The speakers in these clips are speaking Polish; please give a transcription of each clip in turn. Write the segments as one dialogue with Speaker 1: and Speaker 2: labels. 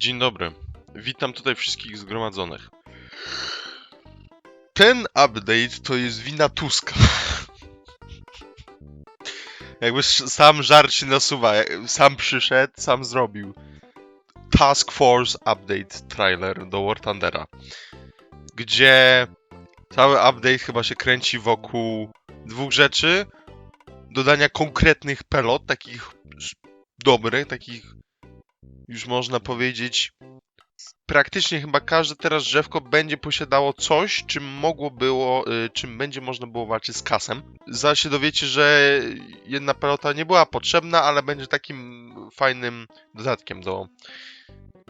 Speaker 1: Dzień dobry. Witam tutaj wszystkich zgromadzonych. Ten update to jest wina Tuska. Jakby sam żart się nasuwa, sam przyszedł, sam zrobił. Task Force Update trailer do War Thundera. Gdzie cały update chyba się kręci wokół dwóch rzeczy. Dodania konkretnych pelot, takich dobrych, takich już można powiedzieć, praktycznie chyba każde teraz drzewko będzie posiadało coś, czym mogło było, y, czym będzie można było walczyć z kasem. Zaraz się dowiecie, że jedna pelota nie była potrzebna, ale będzie takim fajnym dodatkiem do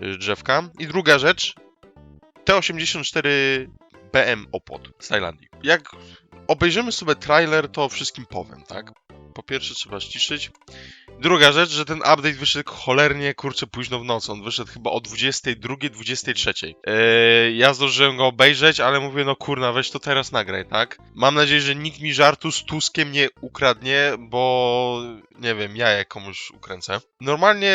Speaker 1: y, drzewka. I druga rzecz, T84 BM Opod z Tajlandii. Jak obejrzymy sobie trailer, to wszystkim powiem, tak? Po pierwsze trzeba ściszyć. Druga rzecz, że ten update wyszedł cholernie, kurczę, późno w nocy. On wyszedł chyba o 22, 23. Eee, ja zdążyłem go obejrzeć, ale mówię, no kurna, weź to teraz nagraj, tak? Mam nadzieję, że nikt mi żartu z Tuskiem nie ukradnie, bo nie wiem, ja je komuś ukręcę. Normalnie,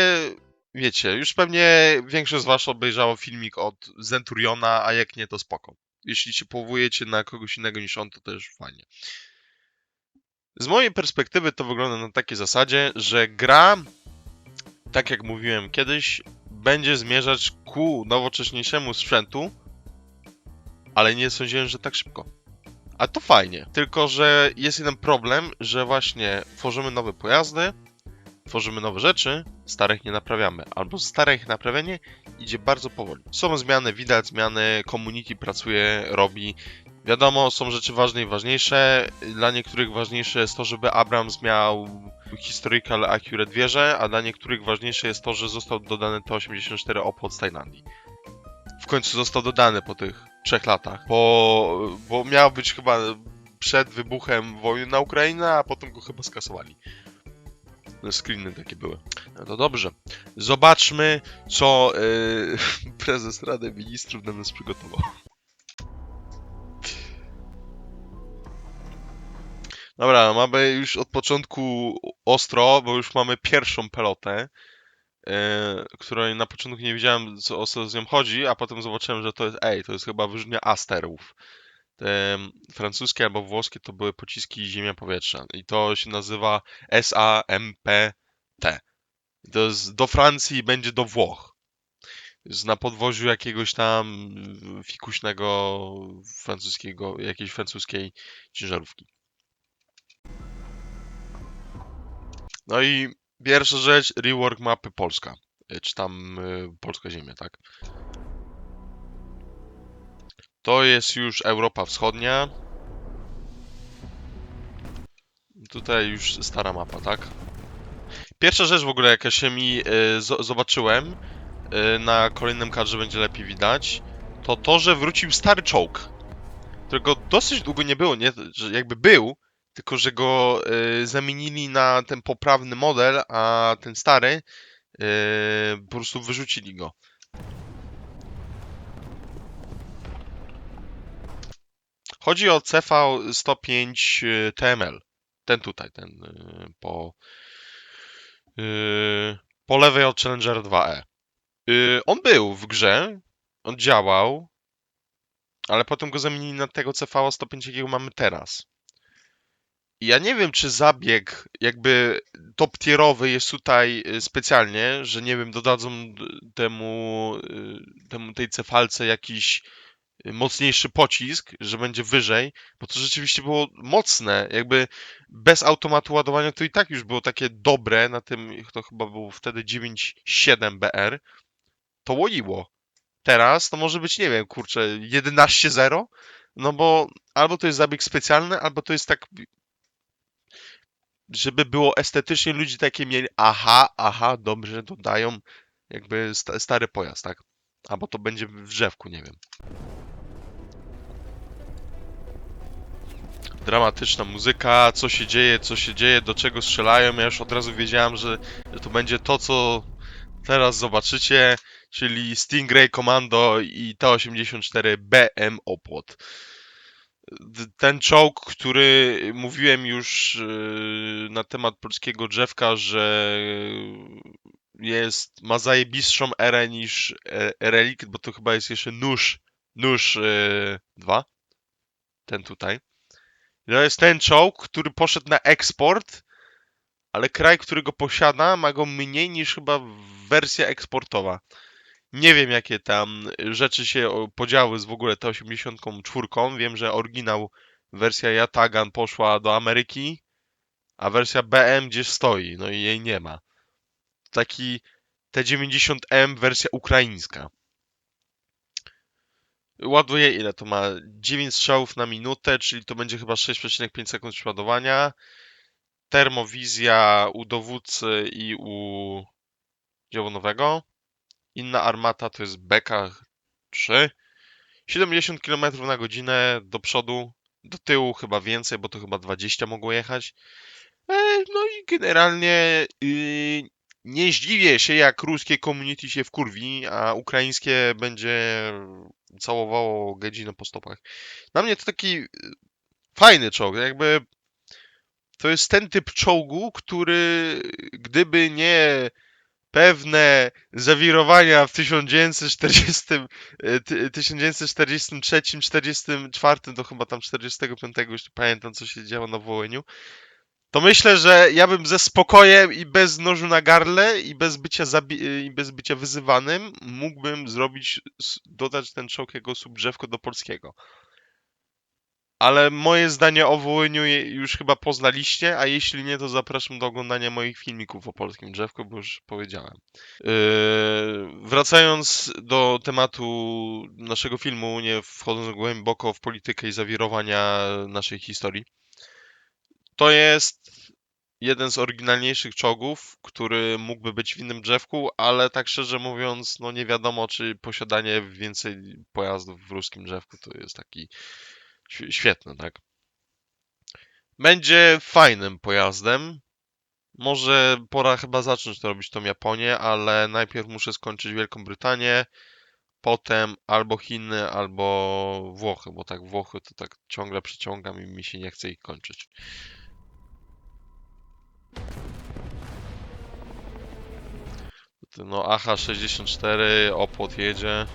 Speaker 1: wiecie, już pewnie większość z was obejrzało filmik od Zenturiona, a jak nie, to spoko. Jeśli się powołujecie na kogoś innego niż on, to też fajnie. Z mojej perspektywy to wygląda na takiej zasadzie, że gra, tak jak mówiłem kiedyś, będzie zmierzać ku nowocześniejszemu sprzętu, ale nie sądziłem, że tak szybko. A to fajnie, tylko że jest jeden problem, że właśnie tworzymy nowe pojazdy, tworzymy nowe rzeczy, starych nie naprawiamy, albo starych naprawienie idzie bardzo powoli. Są zmiany, widać zmiany, community pracuje, robi, Wiadomo, są rzeczy ważne i ważniejsze. Dla niektórych ważniejsze jest to, żeby Abrams miał historical accurate wieżę, a dla niektórych ważniejsze jest to, że został dodany T-84 opłot z Tajlandii. W końcu został dodany po tych trzech latach, bo, bo miał być chyba przed wybuchem wojny na Ukrainę, a potem go chyba skasowali. No, Screeny takie były. No to dobrze. Zobaczmy, co yy, prezes Rady Ministrów dla nas przygotował. Dobra, mamy już od początku ostro, bo już mamy pierwszą pelotę, e, której na początku nie wiedziałem, co, o co z nią chodzi, a potem zobaczyłem, że to jest, ej, to jest chyba wyrzutnia Asterów. Te mm, francuskie albo włoskie to były pociski ziemia-powietrza i to się nazywa SAMPT. To jest do Francji i będzie do Włoch. Jest na podwoziu jakiegoś tam mm, fikuśnego francuskiego, jakiejś francuskiej ciężarówki. No i pierwsza rzecz, rework mapy Polska. Y, Czy tam y, Polska Ziemia, tak? To jest już Europa Wschodnia. Tutaj już stara mapa, tak? Pierwsza rzecz w ogóle, jaka się mi y, zo- zobaczyłem, y, na kolejnym kadrze będzie lepiej widać, to to, że wrócił stary czołg. Którego dosyć długo nie było, nie? Że jakby był, tylko że go y, zamienili na ten poprawny model, a ten stary y, po prostu wyrzucili go. Chodzi o CV105 y, TML. Ten tutaj, ten y, po, y, po lewej od Challenger 2E. Y, on był w grze, on działał, ale potem go zamienili na tego CV105, jakiego mamy teraz. Ja nie wiem, czy zabieg jakby top tierowy jest tutaj y, specjalnie, że nie wiem, dodadzą temu, y, temu tej cefalce jakiś y, mocniejszy pocisk, że będzie wyżej, bo to rzeczywiście było mocne, jakby bez automatu ładowania to i tak już było takie dobre, na tym to chyba był wtedy 9.7 BR, to łoiło. Teraz to może być, nie wiem, kurczę, 11.0, no bo albo to jest zabieg specjalny, albo to jest tak żeby było estetycznie, ludzie takie mieli, aha, aha, dobrze, dodają jakby sta stary pojazd, tak? Albo to będzie w drzewku, nie wiem. Dramatyczna muzyka, co się dzieje, co się dzieje, do czego strzelają. Ja już od razu wiedziałem, że, że to będzie to, co teraz zobaczycie, czyli Stingray Commando i T-84 BM Opłot ten czołg, który mówiłem już yy, na temat polskiego drzewka, że jest, ma zajebistszą erę niż e, Relikt, bo to chyba jest jeszcze nóż, nóż 2. ten tutaj. To jest ten czołg, który poszedł na eksport, ale kraj, który go posiada, ma go mniej niż chyba wersja eksportowa. Nie wiem, jakie tam rzeczy się podziały z w ogóle T84. Wiem, że oryginał wersja Yatagan poszła do Ameryki, a wersja BM gdzieś stoi, no i jej nie ma. Taki T90M wersja ukraińska. Ładuje ile to ma? 9 strzałów na minutę, czyli to będzie chyba 6,5 sekund przeładowania. Termowizja u dowódcy i u działonowego. Inna armata to jest BK-3. 70 km na godzinę do przodu, do tyłu chyba więcej, bo to chyba 20 mogło jechać. E, No i generalnie yy, nie zdziwię się, jak ruskie community się wkurwi, a ukraińskie będzie całowało godzinę po stopach. Dla mnie to taki y, fajny czołg, jakby to jest ten typ czołgu, który gdyby nie pewne zawirowania w 1940, e, ty- 1943, 44, to chyba tam 45, już pamiętam co się działo na Wołyniu, to myślę, że ja bym ze spokojem i bez nożu na gardle i bez bycia, zabi- i bez bycia wyzywanym mógłbym zrobić, dodać ten czołg jako subdrzewko do polskiego. Ale moje zdanie o Wołyniu już chyba poznaliście, a jeśli nie, to zapraszam do oglądania moich filmików o polskim drzewku, bo już powiedziałem. Yy, wracając do tematu naszego filmu, nie wchodząc głęboko w politykę i zawirowania naszej historii, to jest jeden z oryginalniejszych czołgów, który mógłby być w innym drzewku, ale tak szczerze mówiąc, no nie wiadomo, czy posiadanie więcej pojazdów w ruskim drzewku to jest taki świetne, tak? Będzie fajnym pojazdem. Może pora chyba zacząć to robić tą Japonię, ale najpierw muszę skończyć Wielką Brytanię, potem albo Chiny, albo Włochy, bo tak Włochy to tak ciągle przeciągam i mi się nie chce ich kończyć. No AH-64, opłot jedzie.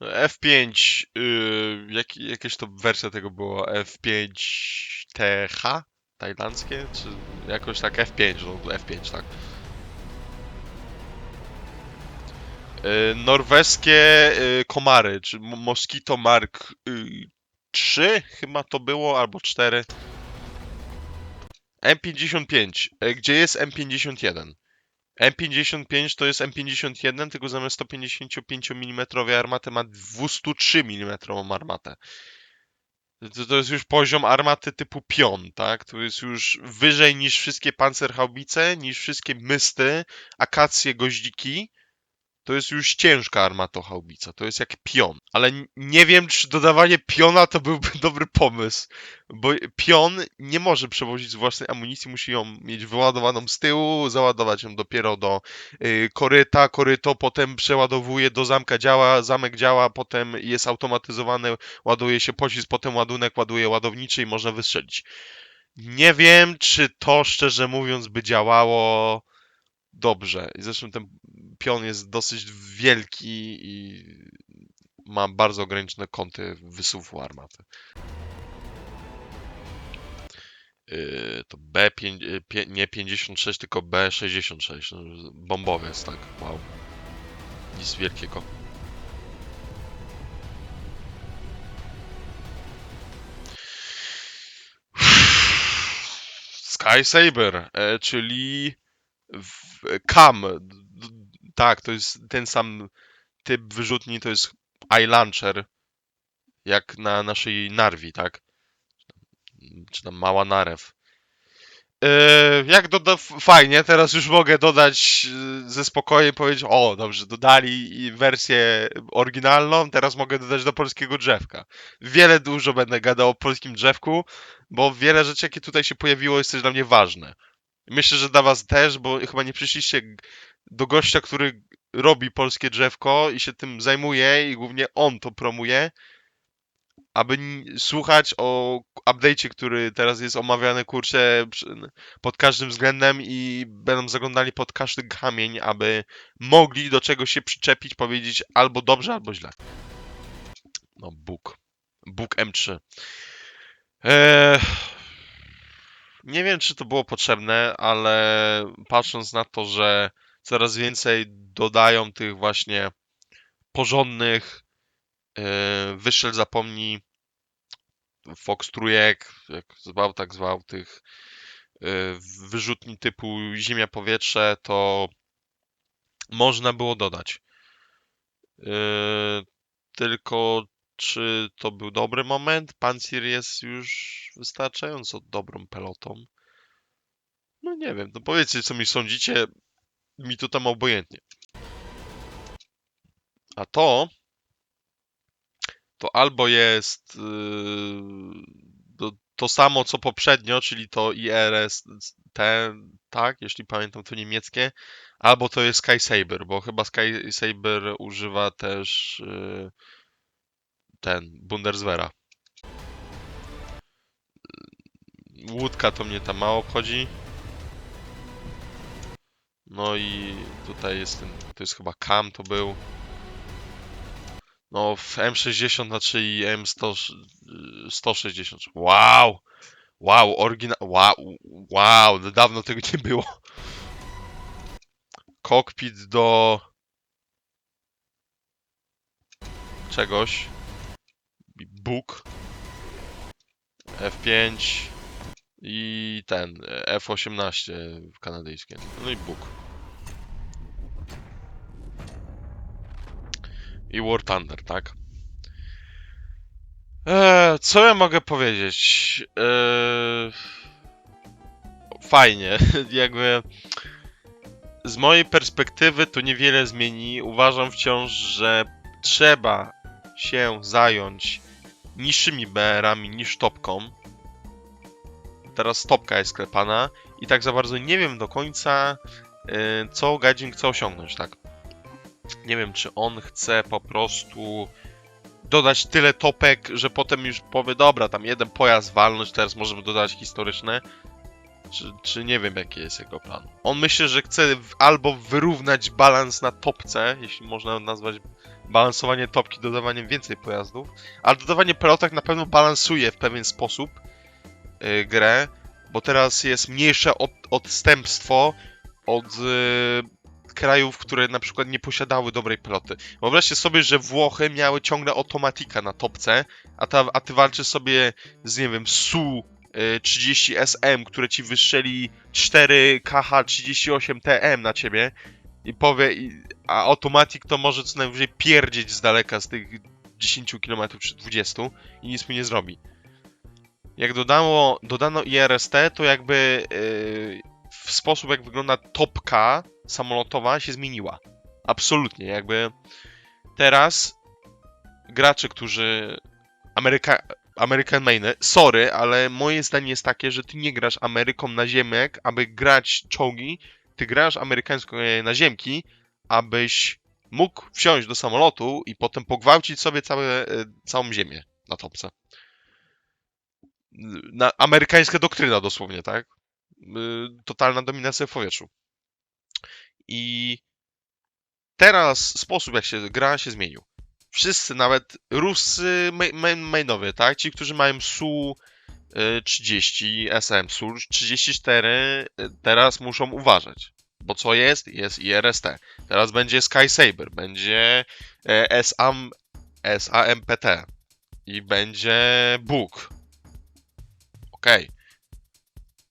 Speaker 1: F5, yy, jak, jakieś to wersja tego było? F5TH? Tajlandzkie? Czy jakoś tak F5, no F5, tak. Yy, norweskie yy, komary, czy Mo- Mosquito Mark yy, 3 chyba to było, albo 4. M55, yy, gdzie jest M51? M55 to jest M51, tylko zamiast 155 mm armaty ma 203 mm armatę. To, to jest już poziom armaty typu pion, tak? To jest już wyżej niż wszystkie pancerhaubice, niż wszystkie mysty, akacje, goździki. To jest już ciężka armatohaubica, to jest jak pion. Ale nie wiem, czy dodawanie piona to byłby dobry pomysł, bo pion nie może przewozić własnej amunicji, musi ją mieć wyładowaną z tyłu, załadować ją dopiero do y, koryta, koryto potem przeładowuje do zamka, działa, zamek działa, potem jest automatyzowane, ładuje się pocisk, potem ładunek ładuje ładowniczy i można wystrzelić. Nie wiem, czy to szczerze mówiąc by działało dobrze. I zresztą ten pion jest dosyć wielki i ma bardzo ograniczone kąty wysuwu armaty. Yy, to B5, yy, pie- nie 56, tylko B66. No, bombowiec, tak. Wow. Nic wielkiego. Sky Saber, e, czyli D- Tak, to jest ten sam typ wyrzutni, to jest iLauncher, jak na naszej Narwi, tak? Czy tam mała narew. Yy, jak doda... Fajnie, teraz już mogę dodać yy, ze spokojem powiedzieć, o dobrze, dodali wersję oryginalną, teraz mogę dodać do polskiego drzewka. Wiele dużo będę gadał o polskim drzewku, bo wiele rzeczy, jakie tutaj się pojawiło, jest też dla mnie ważne. Myślę, że dla was też, bo chyba nie przyszliście do gościa, który robi polskie drzewko i się tym zajmuje i głównie on to promuje, aby słuchać o update'cie, który teraz jest omawiany, kurczę, pod każdym względem i będą zaglądali pod każdy kamień, aby mogli do czegoś się przyczepić, powiedzieć albo dobrze, albo źle. No, Bóg. Bóg M3. Eee, nie wiem, czy to było potrzebne, ale patrząc na to, że coraz więcej dodają tych właśnie porządnych yy, wyszel zapomnij Fox jak zwał, tak zwał, tych yy, wyrzutni typu ziemia, powietrze, to można było dodać. Yy, tylko czy to był dobry moment? Pancir jest już wystarczająco dobrą pelotą. No nie wiem, no powiedzcie co mi sądzicie, mi to tam obojętnie. A to to albo jest yy, to, to samo co poprzednio, czyli to IRS T, tak, jeśli pamiętam to niemieckie, albo to jest Sky Saber, bo chyba Sky Saber używa też yy, ten Bundeswehra. Łódka to mnie tam mało obchodzi. No i tutaj jest ten, to jest chyba Cam to był. No w M60 znaczy i M100 160. Wow! Wow, oryginał. Wow, wow, dawno tego nie było. Kokpit do czegoś. Bóg. F5 i ten F18 kanadyjskie. No i Bóg. I War Thunder, tak? Eee, co ja mogę powiedzieć? Eee, fajnie, jakby z mojej perspektywy to niewiele zmieni. Uważam wciąż, że trzeba się zająć niższymi BR-ami niż topką. Teraz topka jest sklepana i tak za bardzo nie wiem do końca, e, co Gadzin chce osiągnąć, tak? Nie wiem, czy on chce po prostu dodać tyle topek, że potem już powie, dobra, tam jeden pojazd walnąć, teraz możemy dodać historyczne. Czy, czy nie wiem, jaki jest jego plan. On myślę, że chce albo wyrównać balans na topce, jeśli można nazwać balansowanie topki dodawaniem więcej pojazdów, ale dodawanie pelotek na pewno balansuje w pewien sposób y, grę, bo teraz jest mniejsze od, odstępstwo od y, krajów, które na przykład nie posiadały dobrej peloty. Wyobraźcie sobie, że Włochy miały ciągle automatika na topce, a, ta, a ty walczysz sobie z, nie wiem, SU y, 30 SM, które ci wystrzeli 4 KH38 TM na ciebie i powie, i, a automatik to może co najwyżej pierdzieć z daleka z tych 10 km czy 20 i nic mi nie zrobi. Jak dodało, dodano IRST, to jakby yy, w sposób jak wygląda topka samolotowa się zmieniła. Absolutnie, jakby teraz gracze, którzy Ameryka, American Mainy, sorry, ale moje zdanie jest takie, że ty nie grasz Ameryką na ziemek, aby grać czołgi, ty grasz amerykańską e, na ziemki, abyś mógł wsiąść do samolotu i potem pogwałcić sobie całe, e, całą ziemię na topce. Na, amerykańska doktryna dosłownie, tak? Y, Totalna dominacja w powietrzu. I teraz sposób, jak się gra, się zmienił. Wszyscy, nawet Ruscy ma- ma- mainowie, tak? Ci, którzy mają SU 30, SM SU 34, y, teraz muszą uważać. Bo co jest? Jest IRST. Teraz będzie Sky Saber, będzie e, SAM, SAMPT i będzie Bóg. Okej.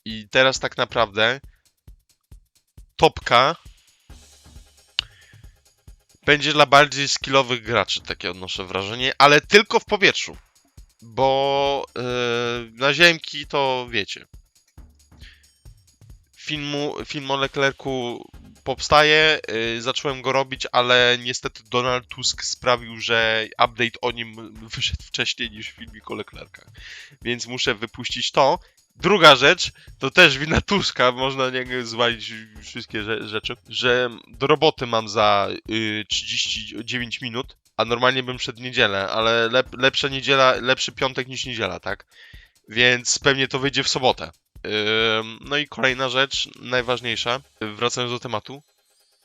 Speaker 1: I teraz tak naprawdę topka będzie dla bardziej skillowych graczy, takie odnoszę wrażenie, ale tylko w powietrzu. Bo yy, na ziemki to wiecie. Filmu, film o Leclercu powstaje, yy, zacząłem go robić, ale niestety Donald Tusk sprawił, że update o nim wyszedł wcześniej niż filmik o Leclercach. Więc muszę wypuścić to. Druga rzecz, to też wina Tuska, można niego zwalić wszystkie rze- rzeczy, że do roboty mam za y, 39 minut, a normalnie bym przed niedzielę, ale lep, lepsza niedziela, lepszy piątek niż niedziela, tak? Więc pewnie to wyjdzie w sobotę. No i kolejna rzecz, najważniejsza, wracając do tematu.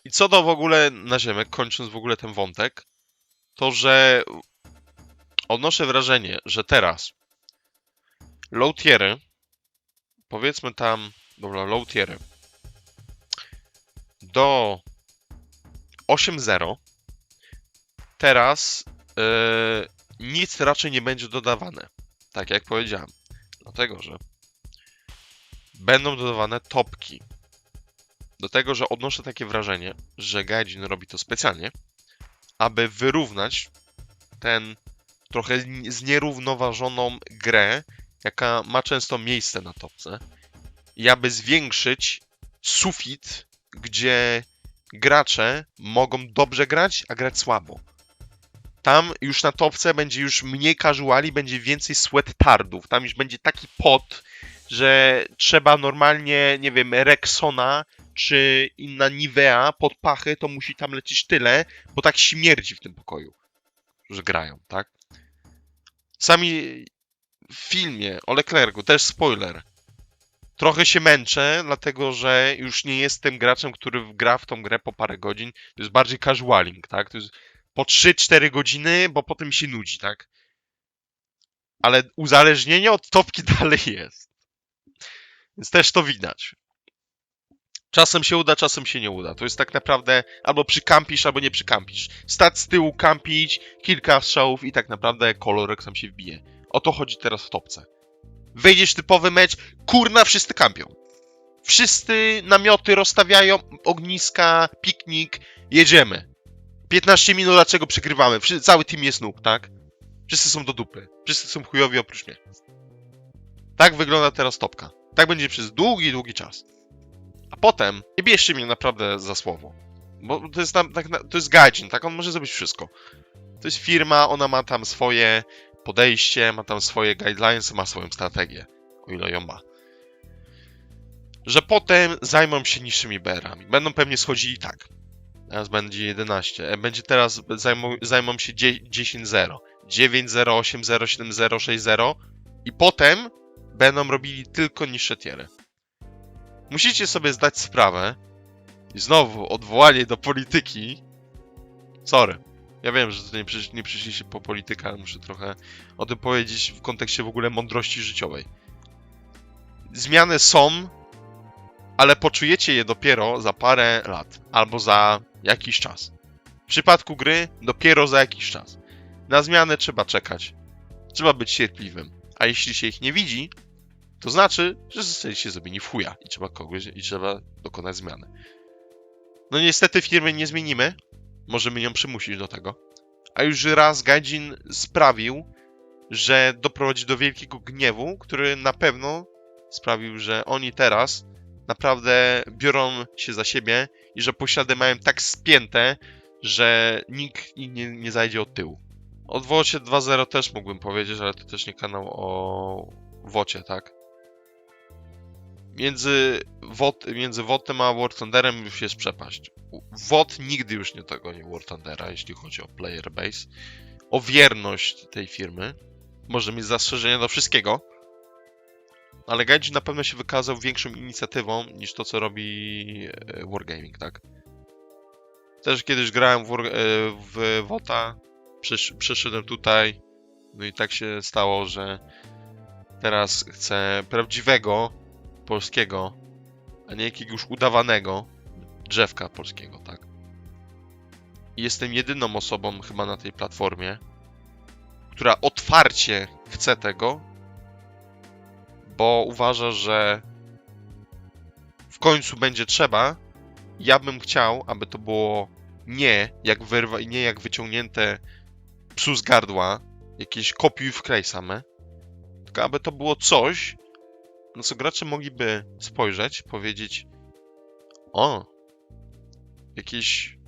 Speaker 1: I co do w ogóle na ziemię, kończąc w ogóle ten wątek, to że odnoszę wrażenie, że teraz low tiery, powiedzmy tam, dobra, low tiery, do 8.0 teraz yy, nic raczej nie będzie dodawane, tak jak powiedziałem, dlatego, że będą dodawane topki. Do tego, że odnoszę takie wrażenie, że Gaijin robi to specjalnie, aby wyrównać ten trochę ni- znierównoważoną grę, jaka ma często miejsce na topce, i aby zwiększyć sufit, gdzie gracze mogą dobrze grać, a grać słabo. Tam już na topce będzie już mniej casuali, będzie więcej sweat-tardów. Tam już będzie taki pot, że trzeba normalnie, nie wiem, Rexona czy inna Nivea pod pachy, to musi tam lecieć tyle, bo tak śmierdzi w tym pokoju, że grają, tak? Sami w filmie o Leclercu, też spoiler, trochę się męczę, dlatego że już nie jestem graczem, który gra w tą grę po parę godzin. To jest bardziej casualing, tak? To jest po 3-4 godziny, bo potem się nudzi, tak? Ale uzależnienie od topki dalej jest. Więc też to widać. Czasem się uda, czasem się nie uda. To jest tak naprawdę albo przykampisz, albo nie przykampisz. Stać z tyłu, kampić, kilka strzałów i tak naprawdę kolorek sam się wbije. O to chodzi teraz w topce. Wejdziesz typowy mecz, kurna, wszyscy kampią. Wszyscy namioty rozstawiają, ogniska, piknik, jedziemy. 15 minut, dlaczego przegrywamy? Wszy- Cały team jest noob, tak? Wszyscy są do dupy. Wszyscy są chujowi oprócz mnie. Tak wygląda teraz topka. Tak będzie przez długi, długi czas. A potem nie bierzcie mnie naprawdę za słowo. Bo to jest, tam, tak, to jest gaijin, tak? On może zrobić wszystko. To jest firma, ona ma tam swoje podejście, ma tam swoje guidelines, ma swoją strategię. O ile ją ma. Że potem zajmą się niższymi BR-ami. Będą pewnie schodzili tak. Teraz będzie 11. e, Będzie teraz zajmą, zajmą się dzie- 10-0. 9-0, 8-0, 7-0, 6-0. I potem będą robili tylko niższe tiery. Musicie sobie zdać sprawę. I znowu odwołanie do polityki. Sorry. Ja wiem, że to nie, przysz, nie przyszliście po politykę, ale muszę trochę o tym powiedzieć w kontekście w ogóle mądrości życiowej. Zmiany są, ale poczujecie je dopiero za parę lat albo za jakiś czas. W przypadku gry dopiero za jakiś czas. Na zmianę trzeba czekać. Trzeba być cierpliwym. A jeśli się ich nie widzi, to znaczy, że zostaliście zrobieni w chuja i trzeba kogoś i trzeba dokonać zmiany. No niestety firmy nie zmienimy. Możemy ją przymusić do tego. A już raz Gaijin sprawił, że doprowadzi do wielkiego gniewu, który na pewno sprawił, że oni teraz naprawdę biorą się za siebie i że poślady mają tak spięte, że nikt ich nie, nie zajdzie od tyłu. O Wocie 2.0 też mógłbym powiedzieć, ale to też nie kanał o Wocie, tak? Między, Wot, między Wotem a War Thunderem już jest przepaść. Wot nigdy już nie dogoni War Thundera, jeśli chodzi o player base. O wierność tej firmy. Może mieć zastrzeżenia do wszystkiego, ale Gaijin na pewno się wykazał większą inicjatywą niż to, co robi e, Wargaming, tak? Też kiedyś grałem w, e, w WOTA, przysz, przyszedłem tutaj, no i tak się stało, że teraz chcę prawdziwego polskiego, a nie jakiegoś udawanego drzewka polskiego, tak? I jestem jedyną osobą chyba na tej platformie, która otwarcie chce tego, bo uważa, że w końcu będzie trzeba. Ja bym chciał, aby to było nie jak wyrwa, nie jak wyciągnięte psu z gardła, jakieś kopiuj wklej same, tylko aby to było coś, na co gracze mogliby spojrzeć, powiedzieć o, jakieś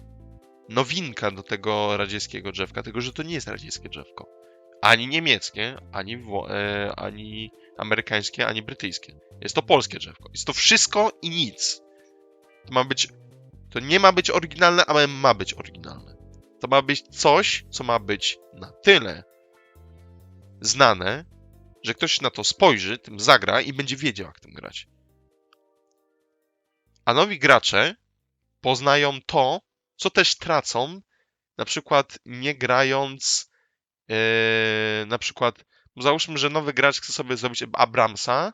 Speaker 1: nowinka do tego radzieckiego drzewka, tylko że to nie jest radzieckie drzewko. Ani niemieckie, ani, e, ani amerykańskie, ani brytyjskie. Jest to polskie drzewko. Jest to wszystko i nic. To ma być. To nie ma być oryginalne, ale ma być oryginalne. To ma być coś, co ma być na tyle znane, że ktoś na to spojrzy, tym zagra i będzie wiedział, jak tym grać. A nowi gracze poznają to, co też tracą, na przykład nie grając, yy, na przykład, załóżmy, że nowy gracz chce sobie zrobić Abramsa,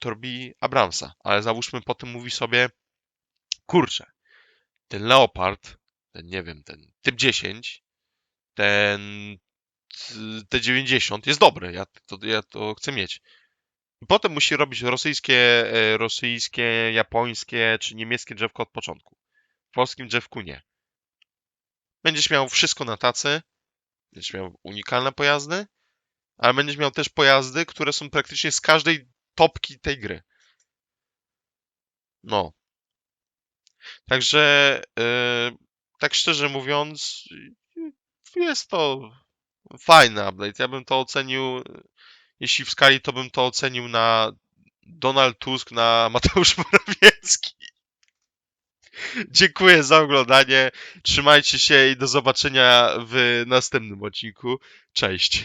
Speaker 1: to robi Abramsa, ale załóżmy potem mówi sobie, kurczę, ten Leopard, ten nie wiem, ten typ 10, ten T90 jest dobry, ja to, ja to chcę mieć. I potem musi robić rosyjskie, e, rosyjskie, japońskie czy niemieckie drzewko od początku. W polskim drzewku nie. Będziesz miał wszystko na tacy, będziesz miał unikalne pojazdy, ale będziesz miał też pojazdy, które są praktycznie z każdej topki tej gry. No. Także, e, tak szczerze mówiąc, jest to fajny update. Ja bym to ocenił, jeśli w skali, to bym to ocenił na Donald Tusk na Mateusz Morawiecki. Dziękuję za oglądanie. Trzymajcie się i do zobaczenia w następnym odcinku. Cześć.